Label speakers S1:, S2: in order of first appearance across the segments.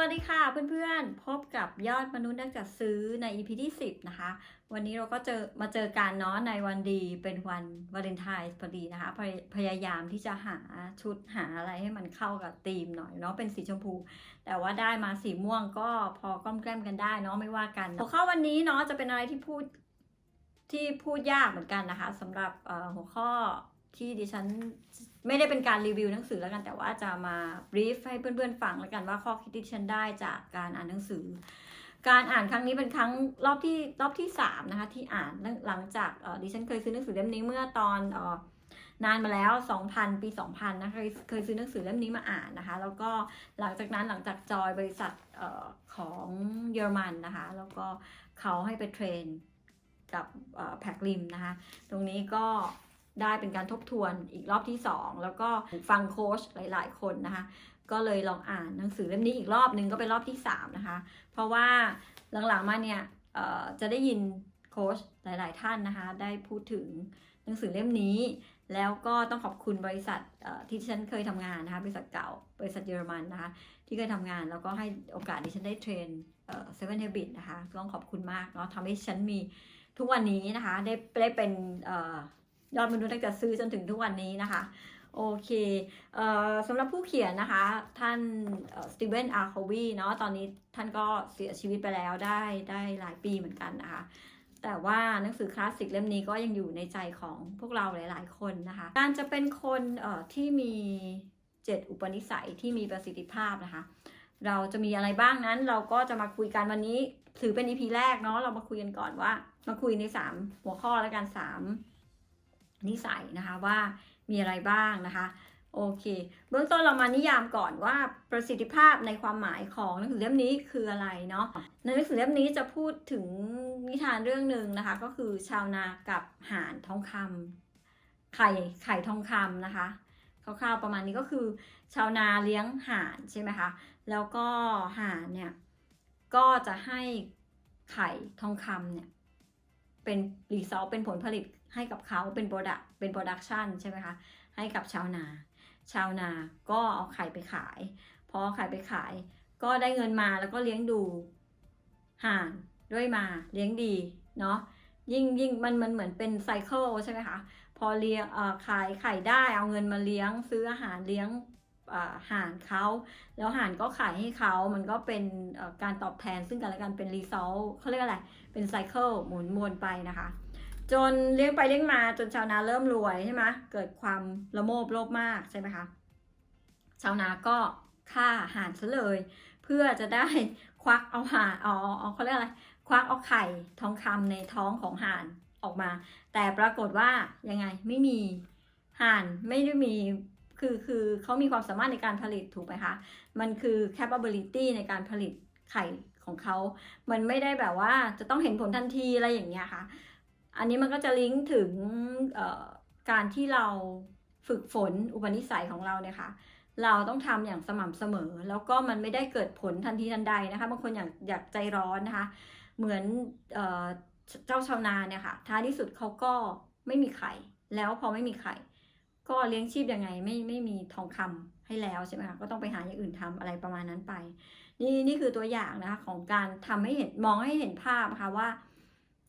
S1: วัสดีค่ะเพื่อนๆ พบกับยอดมนุษย์นักจัดซื้อใน EP ที่ 10 นะคะ วันนี้เราก็เจอมาเจอกันเนาะในวันดีเป็นวันวาเลนไทน์พอดีนะคะพยพยายามที่จะหาชุดหาอะไรให้มันเข้ากับธีมหน่อยเนาะเป็นสีชมพู แต่ว่าได้มาสีม่วงก็พอก้อมแกล้มกันได้เนาะไม่ว่ากันหัวข้อวันนี้เนาะจะเป็นอะไรที่พูดที่พูดยากเหมือนกันนะคะสำหรับหัวข้อที่ดิฉัน ไม่ได้เป็นการรีวิวหนังสือแล้วกัน แต่ว่าจะมาบรีฟให้เพื่อนๆฟังแล้วกันว่าข้อคิดที่ฉันได้จากการอ่านหนังสือ การอ่านครั้งนี้เป็นครั้งรอบที่รอบที่สามนะคะที่อ่านหลังจากดิฉันเคยซื้อหนังสือเล่มนี้เมื่อตอนนานมาแล้ว 2000 ปี 2000 นะคะ เคยซื้อหนังสือเล่มนี้มาอ่านนะคะ แล้วก็หลังจากนั้นหลังจากจอยบริษัทออของเยอรมันนะคะ แล้วก็เขาให้ไปเทรนกับแพ็กลิมนะคะ ตรงนี้ก็ ได้เป็นการทบทวนอีกรอบที่ 2 แล้วก็ฟังโค้ชหลาย ๆ คนนะคะ ก็เลยลองอ่านหนังสือเล่มนี้อีกรอบนึงก็เป็นรอบที่ 3 นะคะ เพราะว่าหลัง ๆ มาเนี่ยจะได้ยินโค้ชหลาย ๆ ท่านนะคะ ได้พูดถึงหนังสือเล่มนี้ แล้วก็ต้องขอบคุณบริษัทที่ฉันเคยทำงานนะคะ บริษัทเก่า บริษัทเยอรมันนะคะ ที่เคยทำงานแล้วก็ให้โอกาสดิฉันได้เทรนเอ่อ Seven Habits นะคะ ต้องขอบคุณมากเนาะทำให้ฉันมีทุกวันนี้นะคะ ได้ได้เป็น ยอดมนุษย์ตั้งแต่ซื้อจนถึงทุกวันนี้นะคะ โอเคเอ่อสำหรับผู้เขียนนะคะ ท่านสตีเวนอาร์โควีเนาะตอนนี้ท่านก็เสียชีวิตไปแล้วได้ได้หลายปีเหมือนกันนะคะแต่ว่าหนังสือคลาสสิกเล่มนี้ก็ยังอยู่ในใจของพวกเราหลาย ๆ คนนะคะ การจะเป็นคนเอ่อที่มีเจ็ดอุปนิสัยที่มีประสิทธิภาพนะคะ เราจะมีอะไรบ้างนั้นเราก็จะมาคุยกันวันนี้ ถือเป็น EP แรกเนาะเรามาคุยกันก่อนว่า มาคุยใน 3 หัวข้อแล้วกัน3 นิสัยนะคะว่ามีอะไรบ้างนะคะโอเค เบื้องต้นเรามานิยามก่อนว่าประสิทธิภาพในความหมายของหนังสือเล่มนี้คืออะไรเนาะในหนังสือเล่มนี้จะพูดถึงนิทานเรื่องหนึ่งนะคะ ก็คือชาวนากับห่านทองคำไข่ไข่ทองคำนะคะคร่าวๆประมาณนี้ก็คือ ชาวนาเลี้ยงห่านใช่ไหมคะแล้วก็ห่านเนี่ยก็จะให้ไข่ทองคำเนี่ยเป็นรีซอสเป็นผลผลิตให้กับเขาเป็นโปรดัก เป็นโปรดักชันใช่ไหมคะ ให้กับชาวนา ชาวนาก็เอาไข่ไปขาย พอเอาไข่ไปขาย ก็ได้เงินมาแล้วก็เลี้ยงดูห่านด้วยมาเลี้ยงดีเนาะยิ่งยิ่งมันมันเหมือนเป็นไซเคิลใช่ไหมคะพอเลี้ยงเออขายไข่ได้เอาเงินมาเลี้ยงซื้ออาหารเลี้ยงห่านเขาแล้วห่านก็ขายให้เขา มันก็เป็นการตอบแทนซึ่งกันและกันเป็นรีซอลเขาเรียกอะไร เป็นไซเคิลหมุนวนไปนะคะ จนเลี้ยงไปเลี้ยงมาจนชาวนาเริ่มรวยใช่ไหมเกิดความละโมบโลภมากใช่ไหมคะชาวนาก็ฆ่าห่านซะเลย เพื่อจะได้ควักเอาห่านอ๋อเขาเรียกอะไร ควักเอาไข่ทองคำในท้องของห่านออกมา แต่ปรากฏว่ายังไงไม่มีห่านไม่ได้มีคือคือเขามีความสามารถในการผลิตถูกไหมคะ มันคือ capability ในการผลิตไข่ของเขา มันไม่ได้แบบว่าจะต้องเห็นผลทันทีอะไรอย่างเงี้ยค่ะ อันนี้มันก็จะลิงก์ถึงการที่เราฝึกฝนอุปนิสัยของเราเนี่ยค่ะเราต้องทำอย่างสม่ำเสมอ แล้วก็มันไม่ได้เกิดผลทันทีทันใดนะคะบางคนอยากอยากใจร้อนนะคะ เหมือนเอเจ้าชาวนาเนี่ยค่ะท้ายที่สุดเขาก็ไม่มีไข่แล้วพอไม่มีไข่ก็เลี้ยงชีพยังไงไม่ไม่มีทองคำให้แล้วใช่ไหมคะก็ต้องไปหาอย่างอื่นทำอะไรประมาณนั้นไป นี่นี่คือตัวอย่างนะคะของการทำให้เห็นมองให้เห็นภาพนะคะว่า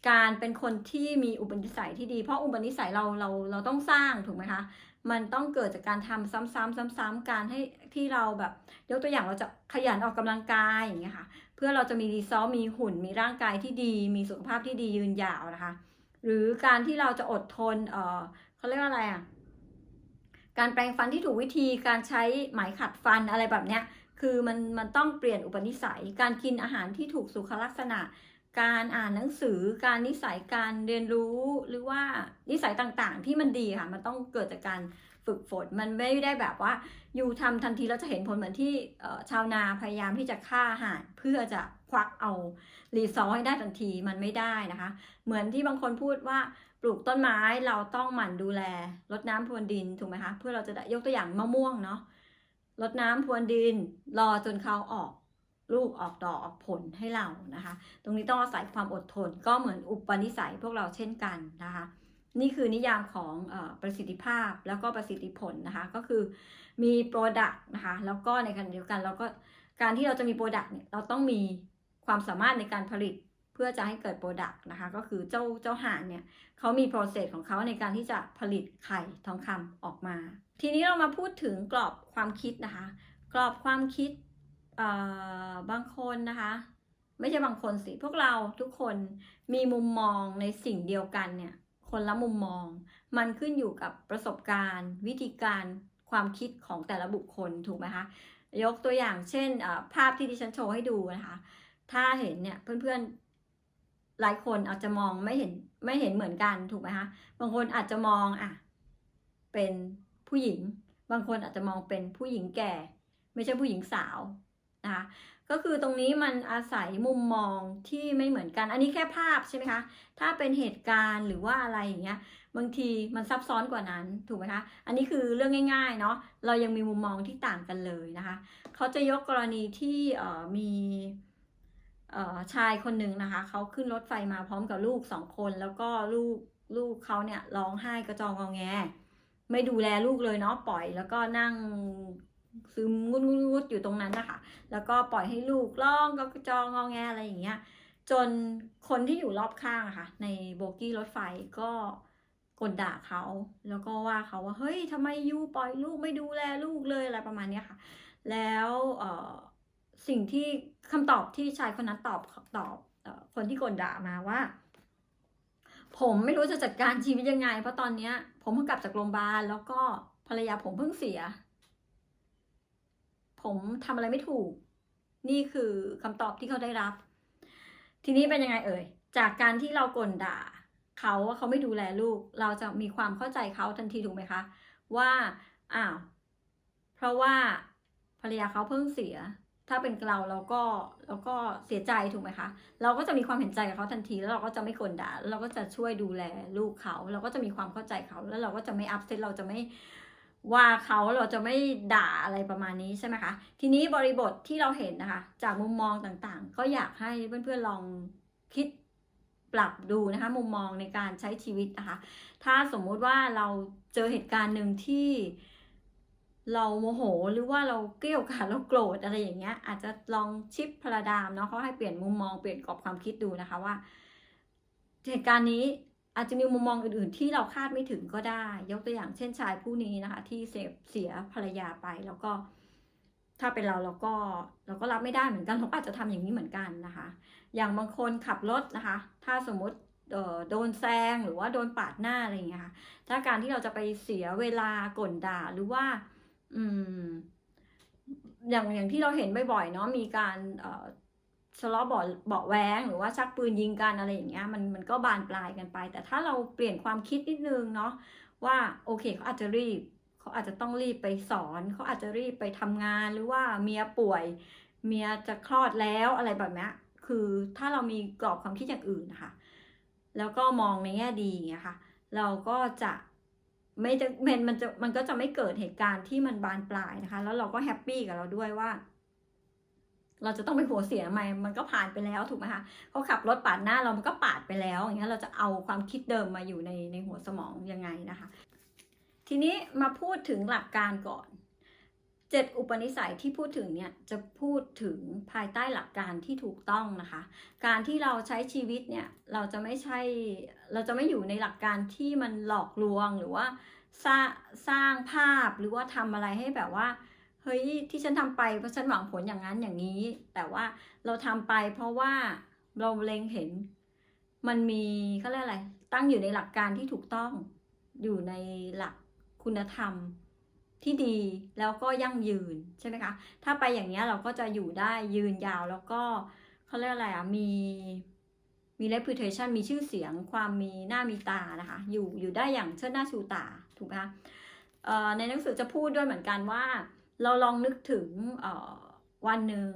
S1: การเป็นคนที่มีอุปนิสัยที่ดี เพราะอุปนิสัยเราเราเราต้องสร้างถูกไหมคะ มันต้องเกิดจากการทำซ้ำๆซ้ำๆการให้ที่เราแบบยกตัวอย่างเราจะขยันออกกำลังกายอย่างเงี้ยค่ะ เพื่อเราจะมีดีซอลมีหุ่น มีร่างกายที่ดี มีสุขภาพที่ดียืนยาวนะคะ หรือการที่เราจะอดทนเออเขาเรียกว่าอะไรอะการแปรงฟันที่ถูกวิธีการใช้ไหมขัดฟันอะไรแบบเนี้ยคือมันมันต้องเปลี่ยนอุปนิสัย การกินอาหารที่ถูกสุขลักษณะ การอ่านหนังสือการนิสัยการเรียนรู้หรือว่านิสัยต่างๆ ที่มันดีค่ะ มันต้องเกิดจากการฝึกฝนมันไม่ได้แบบว่าอยู่ทำทันทีแล้วจะเห็นผลเหมือนที่ชาวนาพยายามที่จะฆ่าอาหารเพื่อจะควักเอารีซอสให้ได้ทันทีมันไม่ได้นะคะ เหมือนที่บางคนพูดว่าปลูกต้นไม้เราต้องหมั่นดูแลรดน้ำพรวนดินถูกไหมคะเพื่อเราจะได้ยกตัวอย่างมะม่วงเนาะรดน้ำพรวนดินรอจนเขาออก ลูกออกดอกออกผลให้เรานะคะ ตรงนี้ต้องอาศัยความอดทนก็เหมือนอุปนิสัยพวกเราเช่นกันนะคะ นี่คือนิยามของอประสิทธิภาพแล้วก็ประสิทธิผลนะคะ ก็คือมี Product นะคะ แล้วก็ในขณะเดียวกันเราก็การที่เราจะมีโปรดักต์เนี่ยเราต้องมีความสามารถในการผลิตเพื่อจะให้เกิดโปรดักต์นะคะ ก็คือเจ้าเจ้าห่านเนี่ยเขามี process ของเขาในการที่จะผลิตไข่ทองคำออกมา ทีนี้เรามาพูดถึงกรอบความคิดนะคะ กรอบความคิด บางคนนะคะ ไม่ใช่บางคนสิ พวกเราทุกคนมีมุมมองในสิ่งเดียวกันเนี่ย คนละมุมมอง มันขึ้นอยู่กับประสบการณ์ วิธีการความคิดของแต่ละบุคคลถูกไหมคะ ยกตัวอย่างเช่นภาพที่ดิฉันโชว์ให้ดูนะคะ ถ้าเห็นเนี่ยเพื่อนๆหลายคนอาจจะมองไม่เห็นไม่เห็นเหมือนกันถูกไหมคะ บางคนอาจจะมองอะเป็นผู้หญิง บางคนอาจจะมองเป็นผู้หญิงแก่ ไม่ใช่ผู้หญิงสาว นะคะก็คือตรงนี้มันอาศัยมุมมองที่ไม่เหมือนกัน อันนี้แค่ภาพใช่ไหมคะ ถ้าเป็นเหตุการณ์หรือว่าอะไรอย่างเงี้ย บางทีมันซับซ้อนกว่านั้นถูกไหมคะ อันนี้คือเรื่องง่ายๆเนาะ เรายังมีมุมมองที่ต่างกันเลยนะคะ เขาจะยกกรณีที่มีชายคนหนึ่งนะคะ เขาขึ้นรถไฟมาพร้อมกับลูกสองคน แล้วก็ลูกลูกเขาเนี่ยร้องไห้กระจองงอแง ไม่ดูแลลูกเลยเนาะปล่อยแล้วก็นั่ง ซึมงุดงุดงุดอยู่ตรงนั้นนะคะ แล้วก็ปล่อยให้ลูกร้องก็จองงอแงอะไรอย่างเงี้ย จนคนที่อยู่รอบข้างอะค่ะ ในโบกี้รถไฟก็กดด่าเขา แล้วก็ว่าเขาว่าเฮ้ยทำไมยูปล่อยลูกไม่ดูแลลูกเลยอะไรประมาณเนี้ยค่ะ แล้วสิ่งที่คำตอบที่ชายคนนั้นตอบตอบอคนที่กดด่ามาว่า ผมไม่รู้จะจัดการชีวิตยังไง เพราะตอนเนี้ย ผมเพิ่งกลับจากโรงพยาบาลแล้วก็ภรรยาผมเพิ่งเสีย ผมทำอะไรไม่ถูก นี่คือคำตอบที่เขาได้รับ ทีนี้เป็นยังไงเอ่ย จากการที่เรากลด่าเขาว่าเขาไม่ดูแลลูก เราจะมีความเข้าใจเขาทันทีถูกไหมคะ ว่าอ้าวเพราะว่าภรรยาเขาเพิ่งเสีย ถ้าเป็นเราเราก็เราก็เสียใจถูกไหมคะ เราก็จะมีความเห็นใจกับเขาทันที แล้วเราก็จะไม่กลด่าเราก็จะช่วยดูแลลูกเขา เราก็จะมีความเข้าใจเขา แล้วเราก็จะไม่อัพเซตเราจะไม่ ว่าเขาเราจะไม่ด่าอะไรประมาณนี้ใช่ไหมคะ ทีนี้บริบทที่เราเห็นนะคะ จากมุมมองต่างๆ ก็อยากให้เพื่อนๆลองคิดปรับดูนะคะมุมมองในการใช้ชีวิตนะคะ ถ้าสมมุติว่าเราเจอเหตุการณ์หนึ่งที่เราโมโหหรือว่าเราเกลี้ยวกล่อมเราโกรธอะไรอย่างเงี้ย อาจจะลองชิปพลาดามเนาะเขาให้เปลี่ยนมุมมองเปลี่ยนกรอบความคิดดูนะคะว่า เหตุการณ์นี้ อาจจะมีมุมมองอื่นๆที่เราคาดไม่ถึงก็ได้ ยกตัวอย่างเช่นชายผู้นี้นะคะ ที่เสียภรรยาไปแล้วก็ถ้าเป็นเราเราก็เราก็รับไม่ได้เหมือนกันเราก็อาจจะทำอย่างนี้เหมือนกันนะคะ อย่างบางคนขับรถนะคะ ถ้าสมมติโดนแซงหรือว่าโดนปาดหน้าอะไรอย่างเงี้ยค่ะถ้าการที่เราจะไปเสียเวลากลด่าหรือว่า อืม อย่างอย่างที่เราเห็นบ่อยๆเนาะมีการเอ่อ ทะเลาะเบาะเบาะแว้งหรือว่าชักปืนยิงกันอะไรอย่างเงี้ยมันมันก็บานปลายกันไป แต่ถ้าเราเปลี่ยนความคิดนิดนึงเนาะว่าโอเคเขาอาจจะรีบเขาอาจจะต้องรีบไปสอนเขาอาจจะรีบไปทำงานหรือว่าเมียป่วย เมียจะคลอดแล้วอะไรแบบเนี้ยคือถ้าเรามีกรอบความคิดอย่างอื่นนะคะแล้วก็มองในแง่ดีอย่างเงี้ยค่ะ เราก็จะไม่จะมันมันจะมันก็จะไม่เกิดเหตุการณ์ที่มันบานปลายนะคะ แล้วเราก็แฮปปี้กับเราด้วยว่า เราจะต้องไปหัวเสียทำไมมันก็ผ่านไปแล้วถูกไหมคะเขาขับรถปาดหน้าเรามันก็ปาดไปแล้ว อย่างเงี้ยเราจะเอาความคิดเดิมมาอยู่ในในหัวสมองยังไงนะคะ ทีนี้มาพูดถึงหลักการก่อนเจ็ดอุปนิสัยที่พูดถึงเนี่ยจะพูดถึงภายใต้หลักการที่ถูกต้องนะคะ การที่เราใช้ชีวิตเนี่ยเราจะไม่ใช่เราจะไม่อยู่ในหลักการที่มันหลอกลวงหรือว่าสร้างสร้างภาพหรือว่าทำอะไรให้แบบว่า เฮ้ยที่ฉันทำไปเพราะฉันหวังผลอย่างนั้นอย่างนี้ แต่ว่าเราทำไปเพราะว่าเราเล็งเห็น มันมีเขาเรียกอะไร ตั้งอยู่ในหลักการที่ถูกต้องอยู่ในหลักคุณธรรมที่ดีแล้วก็ยั่งยืนใช่ไหมคะถ้าไปอย่างนี้เราก็จะอยู่ได้ยืนยาวแล้วก็เขาเรียกอะไรอะมีมี reputation มีชื่อเสียง ความมีหน้ามีตานะคะ อยู่อยู่ได้อย่างเชิดหน้าชูตาถูกไหมคะในหนังสือจะพูดด้วยเหมือนกันว่า เราลองนึกถึงวันหนึ่ง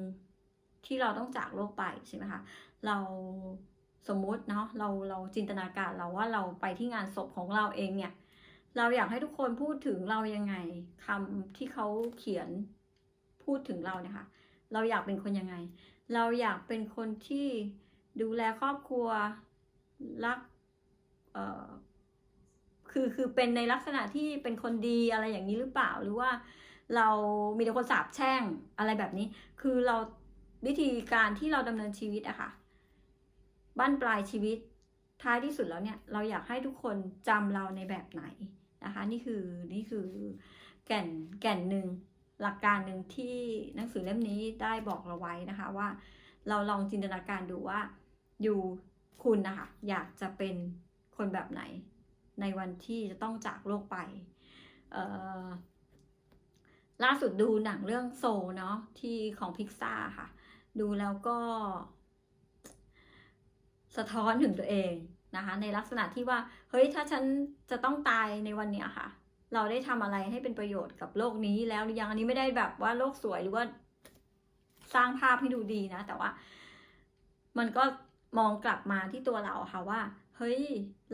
S1: ที่เราต้องจากโลกไปใช่ไหมคะเราสมมุติเนาะเราเราจินตนาการเราว่าเราไปที่งานศพของเราเองเนี่ย เราอยากให้ทุกคนพูดถึงเรายังไงคำที่เขาเขียนพูดถึงเราเนี่ยค่ะเราอยากเป็นคนยังไง เราอยากเป็นคนที่ดูแลครอบครัวรักเอ่อคือคือเป็นในลักษณะที่เป็นคนดีอะไรอย่างนี้หรือเปล่าหรือว่า เรามีแต่คนสาบแช่งอะไรแบบนี้ คือเราวิธีการที่เราดำเนินชีวิตอะค่ะบ้นปลายชีวิตท้ายที่สุดแล้วเนี่ยเราอยากให้ทุกคนจำเราในแบบไหนนะคะ นี่คือนี่คือแก่นแก่นหนึ่งหลักการหนึ่งที่หนังสือเล่มนี้ได้บอกเราไว้นะคะว่า เราลองจินตนาการดูว่าอยู่คุณนะคะอยากจะเป็นคนแบบไหน ในวันที่จะต้องจากโลกไปเอ่อ ล่าสุดดูหนังเรื่องโซเนาะที่ของพิกซาค่ะ ดูแล้วก็ สะท้อนถึงตัวเองนะคะ ในลักษณะที่ว่า เฮ้ยถ้าฉันจะต้องตายในวันเนี้ยค่ะ เราได้ทำอะไรให้เป็นประโยชน์กับโลกนี้แล้วหรือยังอันนี้ไม่ได้แบบว่าโลกสวยหรือว่าสร้างภาพให้ดูดีนะ แต่ว่า มันก็มองกลับมาที่ตัวเราค่ะว่า เฮ้ย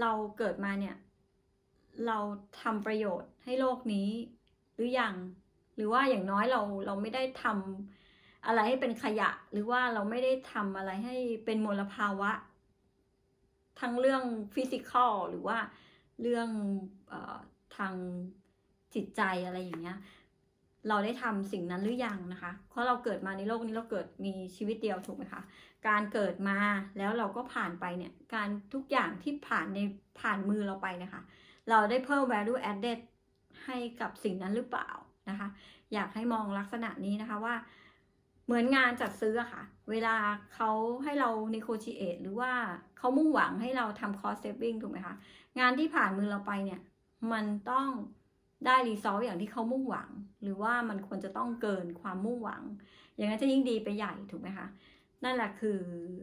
S1: เราเกิดมาเนี่ย เราทำประโยชน์ให้โลกนี้หรือยัง หรือว่าอย่างน้อยเราเราไม่ได้ทำอะไรให้เป็นขยะ หรือว่าเราไม่ได้ทำอะไรให้เป็นมลภาวะ ทั้งเรื่องฟิสิกอลหรือว่าเรื่องอทางจิตใจอะไรอย่างเงี้ย เราได้ทำสิ่งนั้นหรือยังนะคะ เพราะเราเกิดมาในโลกนี้เราเกิดมีชีวิตเดียวถูกไหมคะ การเกิดมาแล้วเราก็ผ่านไปเนี่ย การทุกอย่างที่ผ่านในผ่านมือเราไปนะคะ เราได้เพิ่ม value added ให้กับสิ่งนั้นหรือเปล่า นะคะ อยากให้มองลักษณะนี้นะคะว่า เหมือนงานจัดซื้ออะค่ะ เวลาเขาให้เรา negotiate หรือว่าเขามุ่งหวังให้เราทำ cost saving ถูกไหมคะ งานที่ผ่านมือเราไปเนี่ย มันต้องได้ result อย่างที่เขามุ่งหวัง หรือว่ามันควรจะต้องเกินความมุ่งหวัง อย่างนั้นจะยิ่งดีไปใหญ่ถูกไหมคะนั่นแหละคือ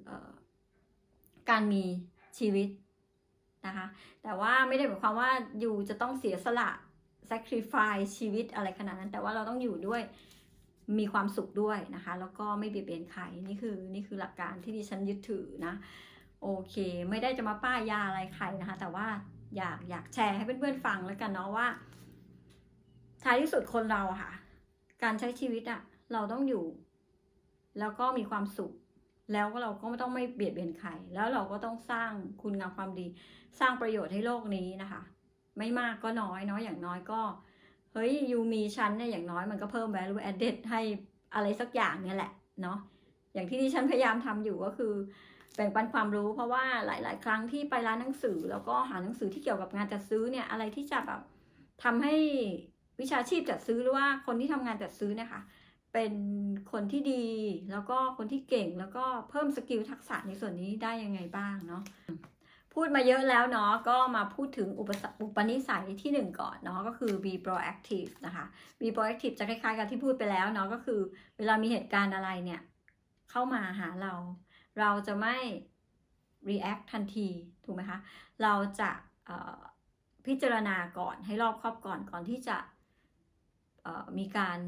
S1: อการมีชีวิตนะคะ แต่ว่าไม่ได้หมายความว่าอยู่จะต้องเสียสละ sacrifice ชีวิตอะไรขนาดนั้น แต่ว่าเราต้องอยู่ด้วยมีความสุขด้วยนะคะ แล้วก็ไม่เบียดเบียนใครนี่คือนี่คือหลักการที่ดิฉันยึดถือนะ โอเค ไม่ได้จะมาป้ายยาอะไรใครนะคะ แต่ว่าอยากอยากแชร์ให้เพื่อนๆฟังแล้วกันเนาะว่า ท้ายที่สุดคนเราค่ะ การใช้ชีวิตอะเราต้องอยู่ แล้วก็มีความสุข แล้วเราก็ไม่ต้องไม่เบียดเบียนใครแล้วเราก็ต้องสร้างคุณงามความดี สร้างประโยชน์ให้โลกนี้นะคะ ไม่มากก็น้อยเนาะอย่างน้อยก็ เฮ้ยยูมีชั้นเนี่ยอย่างน้อยมันก็เพิ่ม value added ให้อะไรสักอย่างเนี่ยแหละเนาะอย่างที่ดิฉันพยายามทำอยู่ก็คือแบ่งปันความรู้เพราะว่าหลาย ๆ ครั้งที่ไปร้านหนังสือ แล้วก็หาหนังสือที่เกี่ยวกับงานจัดซื้อเนี่ยอะไรที่จะแบบทำให้วิชาชีพจัดซื้อหรือว่าคนที่ทำงานจัดซื้อเนี่ยค่ะเป็นคนที่ดีแล้วก็คนที่เก่งแล้วก็เพิ่มสกิลทักษะในส่วนนี้ได้ยังไงบ้างเนาะ พูดมาเยอะแล้วเนาะก็มาพูดถึงอุปสรรคอุปนิสัยที่หนึ่งก่อนเนาะก็คือ be proactive นะคะ be proactive จะคล้ายๆกับที่พูดไปแล้วเนาะก็คือ เวลามีเหตุการณ์อะไรเนี่ย เข้ามาหาเรา เราจะไม่ react ทันทีถูกไหมคะเราจะพิจารณาก่อนให้รอบครอบก่อนก่อนที่จะมีการ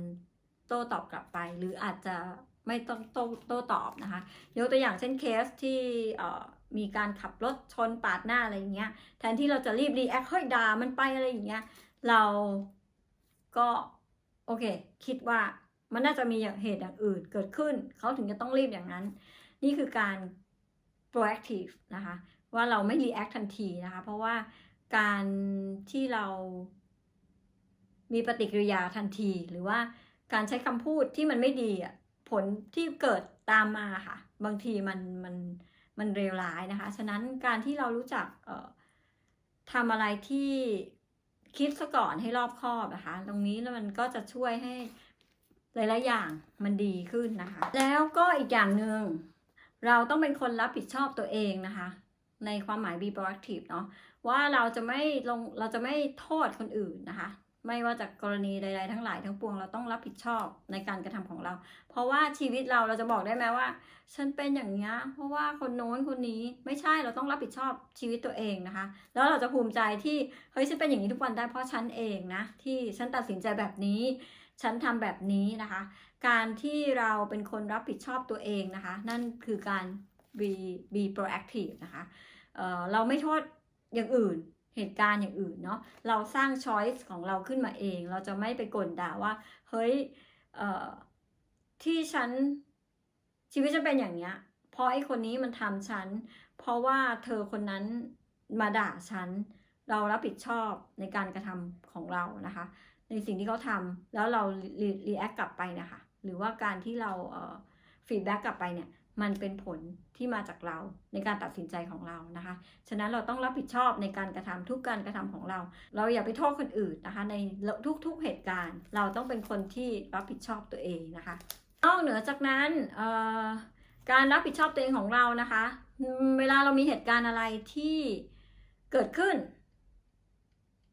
S1: โต้ตอบกลับไป หรืออาจจะไม่ต้องโต้ตอบนะคะยกตัวอย่างเช่นเคสที่ มีการขับรถชนปาดหน้าอะไรอย่างเงี้ย แทนที่เราจะรีบรีแอคเฮ้ยด่ามันไปอะไรอย่างเงี้ย เราก็โอเค คิดว่ามันน่าจะมีเหตุอย่างอื่นเกิดขึ้น เขาถึงจะต้องรีบอย่างนั้น นี่คือการ proactive นะคะ ว่าเราไม่ react ทันทีนะคะ เพราะว่าการที่เรามีปฏิกิริยาทันที หรือว่าการใช้คำพูดที่มันไม่ดีอะผลที่เกิดตามมาค่ะ บางทีมันมัน มันเลวร้ายนะคะ ฉะนั้นการที่เรารู้จักทำอะไรที่คิดซะก่อนให้รอบคอบนะคะ ตรงนี้แล้วมันก็จะช่วยให้หลายๆอย่างมันดีขึ้นนะคะ แล้วก็อีกอย่างหนึ่งเราต้องเป็นคนรับผิดชอบตัวเองนะคะ ในความหมาย be proactive เนาะว่าเราจะไม่ลงเราจะไม่โทษคนอื่นนะคะ ไม่ว่าจากกรณีใด ๆ ทั้งหลายทั้งปวงเราต้องรับผิดชอบในการกระทำของเรา เพราะว่าชีวิตเราเราจะบอกได้ไหมว่า ฉันเป็นอย่างนี้เพราะว่าคนโน้นคนนี้ไม่ใช่เราต้องรับผิดชอบชีวิตตัวเองนะคะ แล้วเราจะภูมิใจที่เฮ้ยฉันเป็นอย่างนี้ทุกวันได้เพราะฉันเองนะที่ฉันตัดสินใจแบบนี้ ฉันทำแบบนี้นะคะ การที่เราเป็นคนรับผิดชอบตัวเองนะคะ นั่นคือการ be be proactive นะคะเเราไม่โทษอย่างอื่น เหตุการณ์อย่างอื่นเนาะเราสร้าง choice ของเราขึ้นมาเอง เราจะไม่ไปกลด่าว่า เฮ้ยที่ฉันชีวิตฉันเป็นอย่างเนี้ยเพราะไอ้คนนี้มันทำฉัน เพราะว่าเธอคนนั้นมาด่าฉัน เรารับผิดชอบในการกระทำของเรานะคะ ในสิ่งที่เขาทำแล้วเรารีแอคกลับไปนะคะ หรือว่าการที่เราฟีดแบ็กกลับไปเนี่ย มันเป็นผลที่มาจากเราในการตัดสินใจของเรานะคะ ฉะนั้นเราต้องรับผิดชอบในการกระทำทุกการกระทำของเรา เราอย่าไปโทษคนอื่นนะคะ ในทุกๆเหตุการณ์ เราต้องเป็นคนที่รับผิดชอบตัวเองนะคะนอกเหนือจากนั้นการรับผิดชอบตัวเองของเรานะคะ เวลาเรามีเหตุการณ์อะไรที่เกิดขึ้น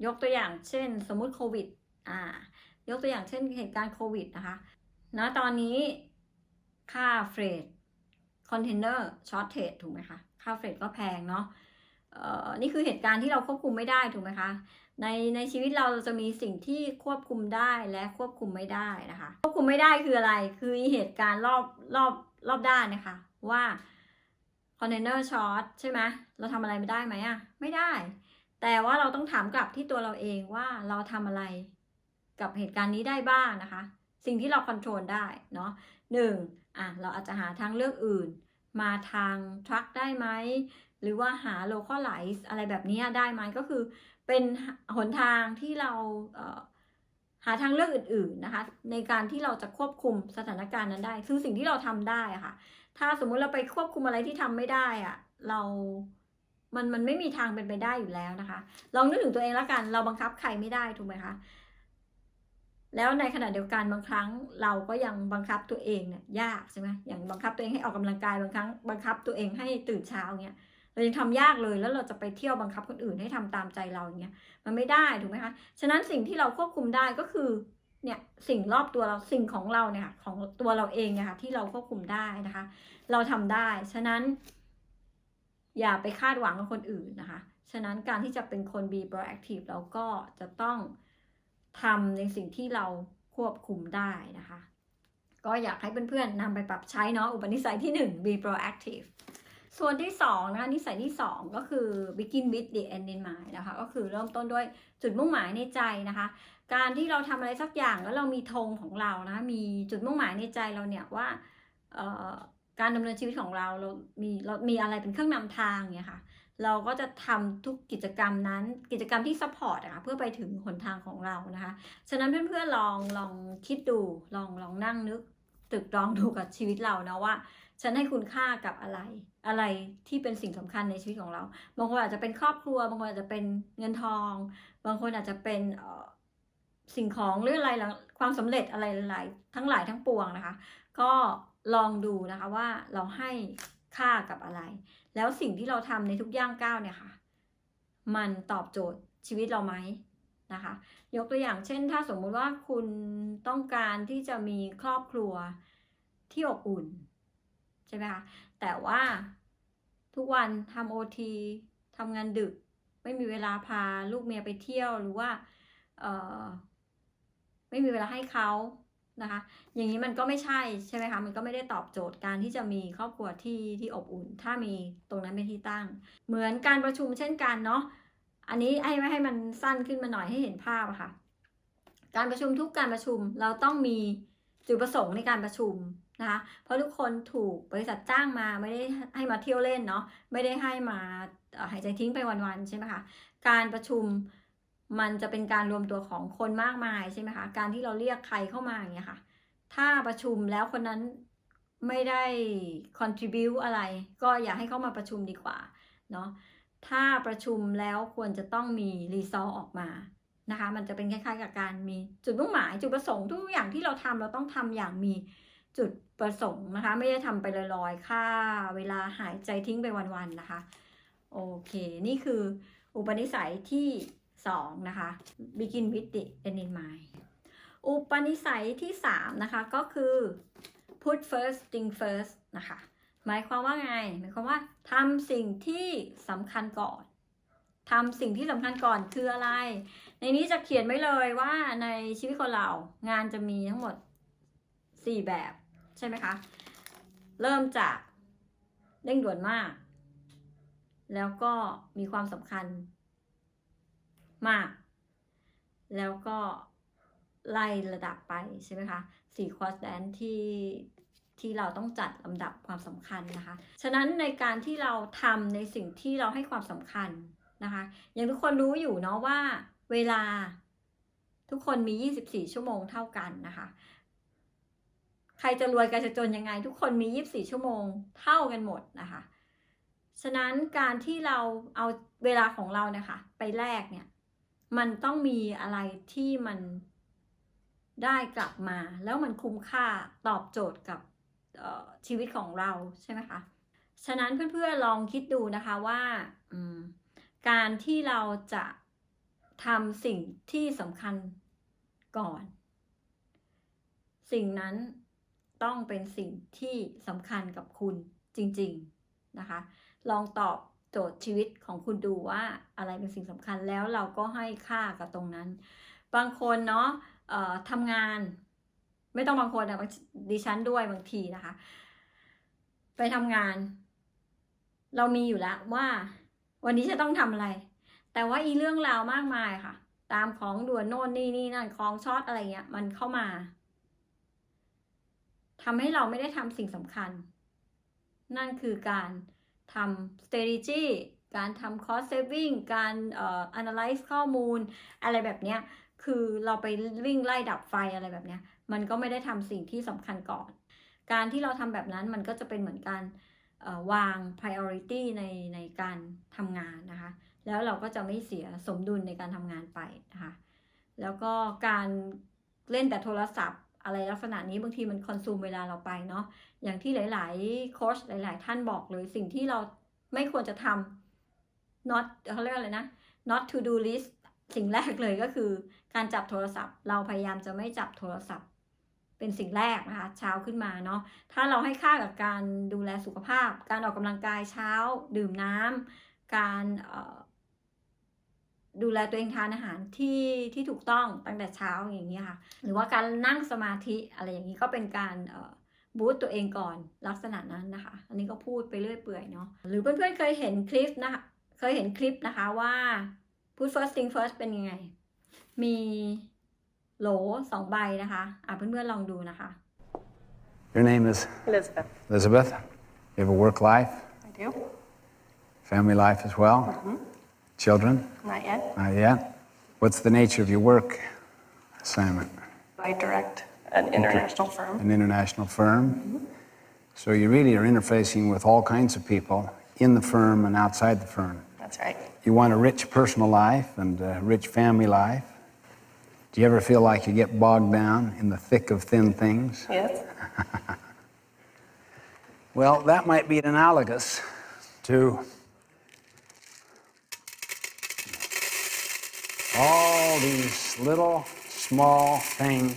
S1: ยกตัวอย่างเช่น สมมุติโควิดอ่ายกตัวอย่างเช่นเหตุการณ์โควิดนะคะณตอนนี้ค่าเฟรด อนเทนเนอร์ช็อตเทรดถูกไหมคะ ค่าเฟรดก็แพงเนาะนี่คือเหตุการณ์ที่เราควบคุมไม่ได้ถูกไหมคะ ในในชีวิตเราจะมีสิ่งที่ควบคุมได้และควบคุมไม่ได้นะคะ ควบคุมไม่ได้คืออะไร คือเหตุการณ์รอบรอบรอบด้านนะคะ ว่าคอนเทนเนอร์ช็อตใช่ไหมเราทำอะไรไม่ได้ไหมอะไม่ได้ แต่ว่าเราต้องถามกลับที่ตัวเราเองว่าเราทำอะไรกับเหตุการณ์นี้ได้บ้างนะคะ สิ่งที่เราควบคุมได้เนาะหนึ่งอะเราอาจจะหาทางเลือกอื่น มาทางทรัคได้ไหม หรือว่าหา localize อะไรแบบนี้ได้ไหมก็คือเป็นหนทางที่เราเหาทางเลือกอื่น ๆนะคะ ในการที่เราจะควบคุมสถานการณ์นั้นได้คือสิ่งที่เราทำได้ค่ะ ถ้าสมมุติเราไปควบคุมอะไรที่ทำไม่ได้อะเรา มันมันไม่มีทางเป็นไปได้อยู่แล้วนะคะ ลองนึกถึงตัวเองแล้วกัน เราบังคับใครไม่ได้ถูกไหมคะ แล้วในขณะเดียวกันบางครั้งเราก็ยังบังคับตัวเองเนี่ยยากใช่ไหมอย่างบังคับตัวเองให้ออกกำลังกายบางครั้งบังคับตัวเองให้ตื่นเช้าเงี้ยเรายังทำยากเลยแล้วเราจะไปเที่ยวบังคับคนอื่นให้ทำตามใจเราอย่างเงี้ยมันไม่ได้ถูกไหมคะฉะนั้นสิ่งที่เราควบคุมได้ก็คือเนี่ยสิ่งรอบตัวเราสิ่งของเราเนี่ยของตัวเราเองเนี่ยค่ะที่เราควบคุมได้นะคะ เราทำได้ฉะนั้น อย่าไปคาดหวังกับคนอื่นนะคะ ฉะนั้นการที่จะเป็นคน be proactive เราก็จะต้อง ทำในสิ่งที่เราควบคุมได้นะคะ ก็อยากให้เพื่อนๆนำไปปรับใช้เนาะอุปนิสัยที่ 1 be proactive ส่วนที่2นะคะนิสัยที่ 2 ก็คือ begin with the end in mind นะคะก็คือเริ่มต้นด้วยจุดมุ่งหมายในใจนะคะ การที่เราทำอะไรสักอย่างแล้วเรามีธงของเรานะมีจุดมุ่งหมายในใจเราเนี่ยว่าการดำเนินชีวิตของเราเรามีเรามีอะไรเป็นเครื่องนำทางเนี่ยค่ะ เราก็จะทำทุกกิจกรรมนั้น กิจกรรมที่ซัพพอร์ตนะคะเพื่อไปถึงหนทางของเรานะคะ ฉะนั้นเพื่อนๆลองลองคิดดูลองลองนั่งนึกตึกตรองดูกับชีวิตเรานะว่า ฉันให้คุณค่ากับอะไร อะไรที่เป็นสิ่งสำคัญในชีวิตของเรา บางคนอาจจะเป็นครอบครัว บางคนอาจจะเป็นเงินทอง บางคนอาจจะเป็นสิ่งของหรืออะไรความสำเร็จอะไรหลายทั้งหลายทั้งปวงนะคะ ก็ลองดูนะคะว่าเราให้ค่ากับอะไร แล้วสิ่งที่เราทำในทุกย่างก้าวเนี่ยค่ะ มันตอบโจทย์ชีวิตเราไหมนะคะ ยกตัวอย่างเช่น ถ้าสมมุติว่าคุณต้องการที่จะมีครอบครัวที่อบอุ่นใช่ไหมคะแต่ว่าทุกวันทำโอทีทำงานดึก ไม่มีเวลาพาลูกเมียไปเที่ยวหรือว่าไม่มีเวลาให้เขา นะคะ อย่างนี้มันก็ไม่ใช่ใช่ไหมคะ มันก็ไม่ได้ตอบโจทย์การที่จะมีครอบครัวที่ที่อบอุ่น ถ้ามีตรงนั้นเป็นที่ตั้ง เหมือนการประชุมเช่นกันเนาะ อันนี้ให้ให้มันสั้นขึ้นมาหน่อยให้เห็นภาพะคะ่ะ การประชุมทุกการประชุมเราต้องมีจุดประสงค์ในการประชุมนะคะ เพราะทุกคนถูกบริษัทจ้างมาไม่ได้ให้มาเที่ยวเล่นเนาะ ไม่ได้ให้มาหายใจทิ้งไปวันๆใช่ไหมคะ การประชุม มันจะเป็นการรวมตัวของคนมากมายใช่ไหมคะ การที่เราเรียกใครเข้ามาอย่างเงี้ยค่ะ ถ้าประชุมแล้วคนนั้นไม่ได้ contribu อะไร ก็อย่าให้เข้ามาประชุมดีกว่าเนาะ ถ้าประชุมแล้วควรจะต้องมีรีซอออกมานะคะ มันจะเป็นคล้ายๆกับการมีจุดมุ่งหมาย จุดประสงค์ทุกอย่างที่เราทำเราต้องทำอย่างมีจุดประสงค์นะคะ ไม่ได้ทำไปลอยๆ ค่าเวลาหายใจทิ้งไปวันๆนะคะ โอเค นี่คืออุปนิสัยที่ 2 นะคะ begin with the end in mind อุปนิสัยที่ 3 นะคะ ก็คือ put first thing first นะคะ หมายความว่าไง หมายความว่าทำสิ่งที่สำคัญก่อนทำสิ่งที่สำคัญก่อนคืออะไร ในนี้จะเขียนไว้เลยว่าในชีวิตคนเรางานจะมีทั้งหมด 4 แบบ ใช่ไหมคะ เริ่มจากเร่งด่วนมาก แล้วก็มีความสำคัญ มาก แล้วก็ไล่ระดับไปใช่ไหมคะสี่คอร์สแดนที่ที่เราต้องจัดลำดับความสำคัญนะคะ ฉะนั้นในการที่เราทำในสิ่งที่เราให้ความสำคัญนะคะ อย่างทุกคนรู้อยู่เนาะว่าเวลาทุกคนมี 24 ชั่วโมงเท่ากันนะคะ ใครจะรวยใครจะจนยังไง ทุกคนมี 24 ชั่วโมงเท่ากันหมดนะคะ ฉะนั้นการที่เราเอาเวลาของเรานี่ยค่ะไปแลกเนี่ย มันต้องมีอะไรที่มันได้กลับมา แล้วมันคุ้มค่าตอบโจทย์กับชีวิตของเราใช่ไหมคะฉะนั้นเพื่อนๆลองคิดดูนะคะว่าการที่เราจะทำสิ่งที่สำคัญก่อน สิ่งนั้นต้องเป็นสิ่งที่สำคัญกับคุณจริง ๆ นะคะ ลองตอบ โจทย์ชีวิตของคุณดูว่าอะไรเป็นสิ่งสำคัญแล้วเราก็ให้ค่ากับตรงนั้น บางคนเนาะทำงาน ไม่ต้องบางคนอะดิฉันด้วยบางทีนะคะ ไปทำงาน เรามีอยู่แล้วว่า วันนี้จะต้องทำอะไร แต่ว่าอีเรื่องราวมากมายค่ะ ตามของด่วนโน่นนี่นี่นั่นของช็อตอะไรเงี้ย มันเข้ามาทำให้เราไม่ได้ทำสิ่งสำคัญ นั่นคือการ ทำ strategy การทำ cost saving การเอ่อ analyze ข้อมูล อะไรแบบเนี้ย คือเราไปวิ่งไล่ดับไฟอะไรแบบเนี้ย มันก็ไม่ได้ทำสิ่งที่สำคัญก่อน การที่เราทำแบบนั้นมันก็จะเป็นเหมือนการวาง priority ในในการทำงานนะคะ แล้วเราก็จะไม่เสียสมดุลในการทำงานไปนะคะ แล้วก็การเล่นแต่โทรศัพท์ อะไรลักษณะนี้บางทีมันคอนซูมเวลาเราไปเนาะอย่างที่หลาย ๆ โค้ชหลาย ๆ ท่านบอกเลยสิ่งที่เราไม่ควรจะทำ not เขาเรียกอะไรนะ not to do list สิ่งแรกเลยก็คือการจับโทรศัพท์ เราพยายามจะไม่จับโทรศัพท์ เป็นสิ่งแรกนะคะ เช้าขึ้นมาเนาะถ้าเราให้ค่ากับการดูแลสุขภาพ การออกกำลังกายเช้า ดื่มน้ำการเอ่อ ดูแลตัวเองทานอาหารที่ที่ถูกต้องตั้งแต่เช้าอย่างนี้ยค่ะ หรือว่าการนั่งสมาธิอะไรอย่างนี้ก็เป็นการเอ่อบูตตัวเองก่อนลักษณะนั้นนะคะ อันนี้ก็พูดไปเรื่อยเปื่อยเนาะหรือเพื่อนๆเคยเห็นคลิปนะคะเคยเห็นคลิปนะคะว่าพูด first thing first เป็นยังไง มีโหลสองใบนะคะอะเพื่อนๆลองดูนะคะ
S2: Your name is
S3: Elizabeth.
S2: Elizabeth. You have a work life,
S3: I do.
S2: family life as well. Children?
S3: Not yet.
S2: Not yet. What's the nature of your work assignment?
S3: I direct an international firm.
S2: An international firm. Mm-hmm. So you really are interfacing with all kinds of people in the firm and outside the firm.
S3: That's right.
S2: You want a rich personal life and a rich family life. Do you ever feel like you get bogged down in the thick of thin things?
S3: Yes.
S2: Well, that might be analogous to all these little, small things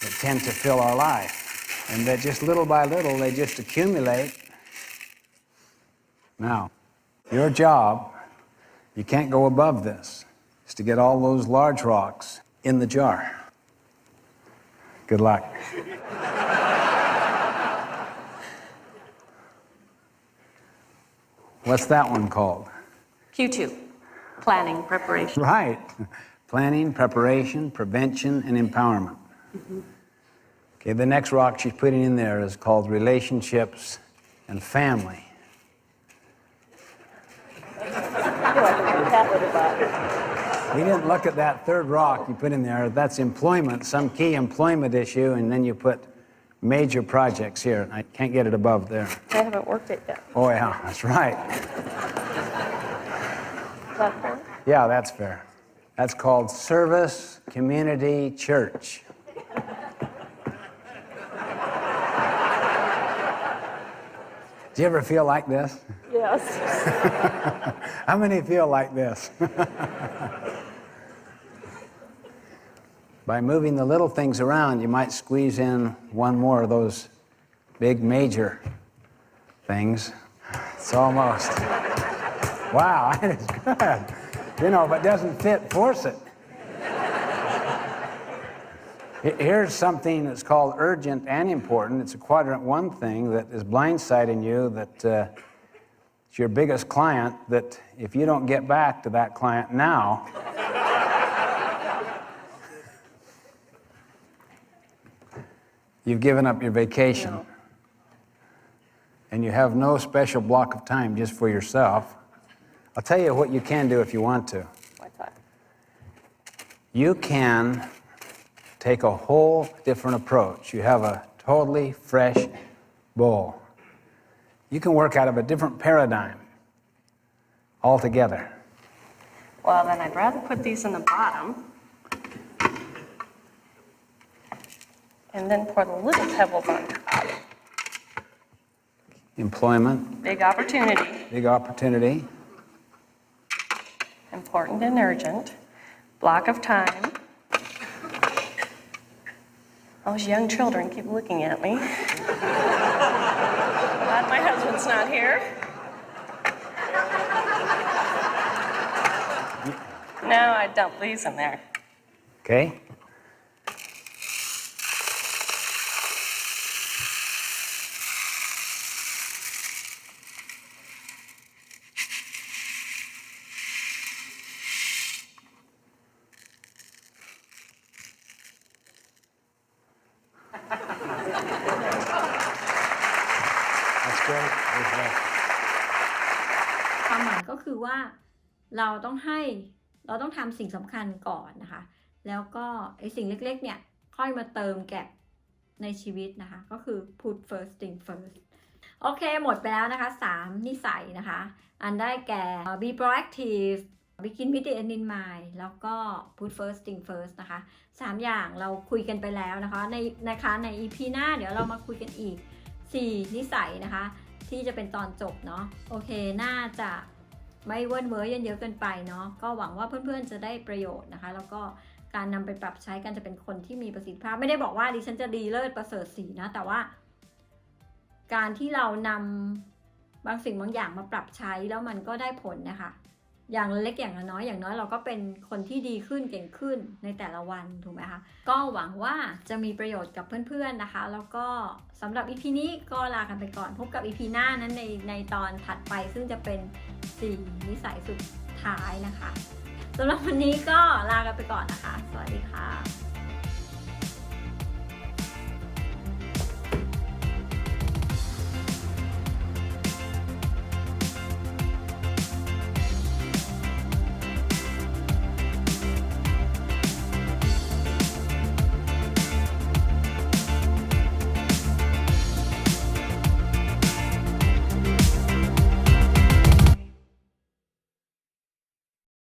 S2: that tend to fill our life. And that just little by little, they just accumulate. Now, your job, you can't go above this, is to get all those large rocks in the jar. Good luck. What's that one called?
S3: Q2, planning, preparation.
S2: Right. Planning, preparation, prevention, and empowerment. Okay, the next rock she's putting in there is called relationships and family. We didn't look at that third rock you put in there. That's employment, some key employment issue, and then you put major projects here. I can't get it above there.
S3: I haven't worked it yet.
S2: Oh, yeah, that's right.
S3: Is that fair?
S2: Yeah, that's fair. That's called Service Community Church. Do you ever feel like this?
S3: Yes.
S2: How many feel like this? By moving the little things around, you might squeeze in one more of those big major things. It's almost. Wow, that is good. You know, if it doesn't fit, force it. Here's something that's called urgent and important. It's a quadrant one thing that is blindsiding you that uh, it's your biggest client that if you don't get back to that client now, you've given up your vacation. And you have no special block of time just for yourself. I'll tell you what you can do if you want to.
S3: What's that?
S2: you can take a whole different approach. You have a totally fresh bowl. You can work out of a different paradigm altogether.
S3: Well, then I'd rather put these in the bottom. And then pour the little pebbles on top.
S2: Employment,
S3: Big opportunity,
S2: big opportunity.
S3: Important and urgent. Block of time. Those young children keep looking at me. Glad my husband's not here. Now I dump these in there.
S2: Okay?
S1: คือว่าเราต้องให้เราต้องทำสิ่งสำคัญก่อนนะคะ แล้วก็ไอสิ่งเล็กๆเนี่ยค่อยมาเติมแก็บในชีวิตนะคะ ก็คือ put first thing first โอเคหมดไปแล้วนะคะ 3 นิสัยนะคะ อันได้แก่ be proactive begin with the end in mind แล้วก็ put first thing first นะคะ 3 อย่างเราคุยกันไปแล้วนะคะ ในนะคะใน EP หน้าเดี๋ยวเรามาคุยกันอีก 4 นิสัยนะคะ ที่จะเป็นตอนจบเนาะโอเค น่าจะ ไม่เวิร์นเวอร์เยอะเกินไปเนาะก็หวังว่าเพื่อนๆจะได้ประโยชน์นะคะ แล้วก็การนำไปปรับใช้กันจะเป็นคนที่มีประสิทธิภาพ ไม่ได้บอกว่าดิฉันจะดีเลิศประเสริฐสีนะ แต่ว่า การที่เรานำบางสิ่งบางอย่างมาปรับใช้แล้วมันก็ได้ผลนะคะ อย่างเล็กอย่างน้อยอย่างน้อยเราก็เป็นคนที่ดีขึ้นเก่งขึ้นในแต่ละวันถูกไหมคะก็หวังว่าจะมีประโยชน์กับเพื่อนๆนะคะ แล้วก็สำหรับอีพีนี้ก็ลากันไปก่อน พบกับอีพีหน้านั้นในในตอนถัดไปซึ่งจะเป็น4นิสัยสุดท้ายนะคะสำหรับวันนี้ก็ลากันไปก่อนนะคะ สวัสดีค่ะ